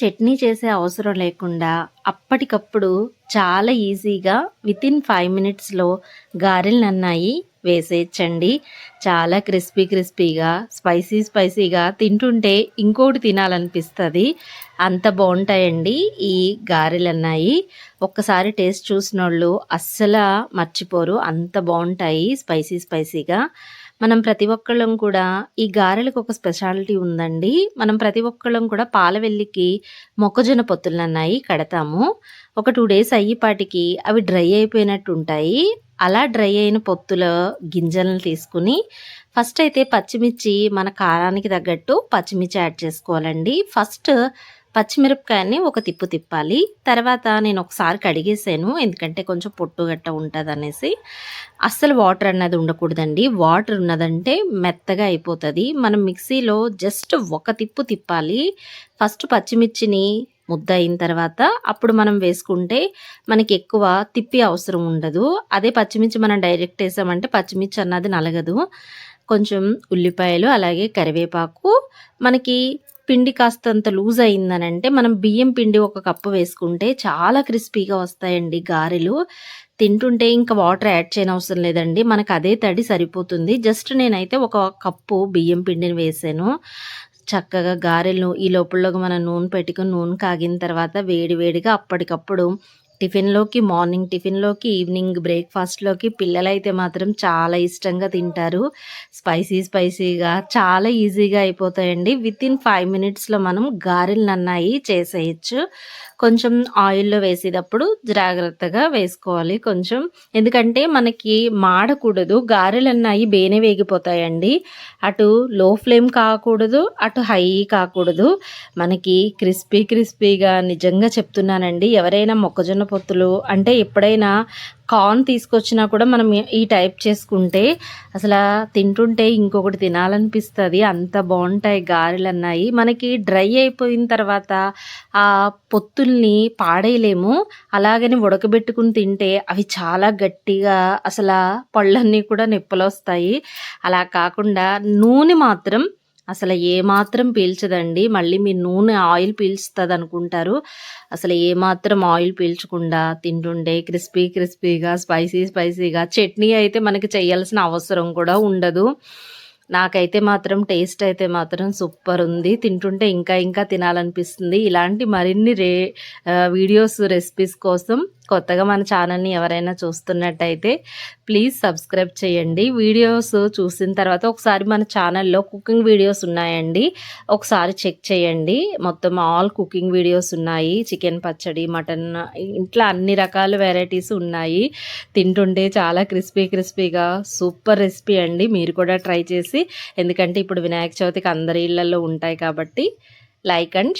చట్నీ చేసే అవసరం లేకుండా అప్పటికప్పుడు చాలా ఈజీగా వితిన్ ఫైవ్ మినిట్స్లో గారెలు అన్నాయి వేసేయచ్చండి. చాలా క్రిస్పీ క్రిస్పీగా స్పైసీ స్పైసీగా తింటుంటే ఇంకోటి తినాలనిపిస్తుంది. అంత బాగుంటాయండి ఈ గారెలు అన్నాయి ఒక్కసారి టేస్ట్ చూసిన వాళ్ళు అస్సలు మర్చిపోరు. అంత బాగుంటాయి స్పైసీ స్పైసీగా మనం ప్రతి ఒక్కళ్ళం కూడా ఈ గారెలకు ఒక స్పెషాలిటీ ఉందండి. మనం ప్రతి ఒక్కళ్ళం కూడా పాలవెల్లికి మొక్కజొన్న పొత్తులు అన్నాయి కడతాము. ఒక టూ డేస్ అయ్యేపాటికి అవి డ్రై అయిపోయినట్టు ఉంటాయి. అలా డ్రై అయిన పొత్తుల గింజలను తీసుకుని ఫస్ట్ అయితే పచ్చిమిర్చి మన కారానికి తగ్గట్టు పచ్చిమిర్చి యాడ్ చేసుకోవాలండి. ఫస్ట్ పచ్చిమిరపకాయని ఒక తిప్పు తిప్పాలి. తర్వాత నేను ఒకసారి కడిగేసాను. ఎందుకంటే కొంచెం పొట్టు గట్ట ఉంటుంది అనేసి అస్సలు వాటర్ అన్నది ఉండకూడదండి. వాటర్ ఉన్నదంటే మెత్తగా అయిపోతుంది. మనం మిక్సీలో జస్ట్ ఒక తిప్పు తిప్పాలి. ఫస్ట్ పచ్చిమిర్చిని ముద్ద అయిన తర్వాత అప్పుడు మనం వేసుకుంటే మనకి ఎక్కువ తిప్పి అవసరం ఉండదు. అదే పచ్చిమిర్చి మనం డైరెక్ట్ వేసామంటే పచ్చిమిర్చి అన్నది నలగదు. కొంచెం ఉల్లిపాయలు అలాగే కరివేపాకు. మనకి పిండి కాస్తంత లూజ్ అయిందనంటే మనం బియ్యం పిండి ఒక కప్పు వేసుకుంటే చాలా క్రిస్పీగా వస్తాయండి గారెలు. తింటుంటే ఇంకా వాటర్ యాడ్ చేయని అవసరం లేదండి. మనకు అదే తడి సరిపోతుంది. జస్ట్ నేనైతే ఒక కప్పు బియ్యం పిండిని వేసాను. చక్కగా గారెలు ఈ లోపల మనం నూనె పెట్టుకుని నూనె కాగిన తర్వాత వేడి వేడిగా అప్పటికప్పుడు టిఫిన్లోకి మార్నింగ్ టిఫిన్లోకి ఈవినింగ్ బ్రేక్ఫాస్ట్లోకి పిల్లలైతే మాత్రం చాలా ఇష్టంగా తింటారు. స్పైసీ స్పైసీగా చాలా ఈజీగా అయిపోతాయండి. విత్ ఇన్ ఫైవ్ మినిట్స్లో మనం గారెలు నన్నాయి చేసేయచ్చు. కొంచెం ఆయిల్లో వేసేటప్పుడు జాగ్రత్తగా వేసుకోవాలి కొంచెం. ఎందుకంటే మనకి మాడకూడదు. గారెలు అన్నాయి బేనే వేగిపోతాయండి. అటు లో ఫ్లేమ్ కాకూడదు అటు హై కాకూడదు. మనకి క్రిస్పీ క్రిస్పీగా నిజంగా చెప్తున్నానండి. ఎవరైనా మొక్కజొన్న పొత్తులు అంటే ఎప్పుడైనా కార్న్ తీసుకొచ్చినా కూడా మనం ఈ టైప్ చేసుకుంటే అసలు తింటుంటే ఇంకొకటి తినాలనిపిస్తుంది. అంత బాగుంటాయి గారెలు అన్నాయి మనకి డ్రై అయిపోయిన తర్వాత ఆ పొత్తుల్ని పాడేయలేము. అలాగని ఉడకబెట్టుకుని తింటే అవి చాలా గట్టిగా అసలు పళ్ళన్నీ కూడా నొప్పులు వస్తాయి అలా కాకుండా నూనె మాత్రం అసలు ఏమాత్రం పీల్చదండి. మళ్ళీ మీ నూనె ఆయిల్ పీల్చుతుంది అనుకుంటారు అసలు ఏమాత్రం ఆయిల్ పీల్చకుండా తింటుండే క్రిస్పీ క్రిస్పీగా స్పైసీ స్పైసీగా. చట్నీ అయితే మనకి చేయాల్సిన అవసరం కూడా ఉండదు. నాకైతే మాత్రం టేస్ట్ అయితే మాత్రం సూపర్ ఉంది. తింటుంటే ఇంకా ఇంకా తినాలనిపిస్తుంది. ఇలాంటి మరిన్ని రే వీడియోస్ రెసిపీస్ కోసం కొత్తగా మన ఛానల్ని ఎవరైనా చూస్తున్నట్టయితే ప్లీజ్ సబ్స్క్రైబ్ చేయండి. వీడియోస్ చూసిన తర్వాత ఒకసారి మన ఛానల్లో కుకింగ్ వీడియోస్ ఉన్నాయండి. ఒకసారి చెక్ చేయండి. మొత్తం ఆల్ కుకింగ్ వీడియోస్ ఉన్నాయి. చికెన్ పచ్చడి మటన్ ఇట్లా అన్ని రకాల వెరైటీస్ ఉన్నాయి. తింటుంటే చాలా క్రిస్పీ క్రిస్పీగా సూపర్ రెసిపీ అండి. మీరు కూడా ట్రై చేసి ఎందుకంటే ఇప్పుడు వినాయక చవితికి అందరి ఇళ్ళలో ఉంటాయి కాబట్టి లైక్ అండ్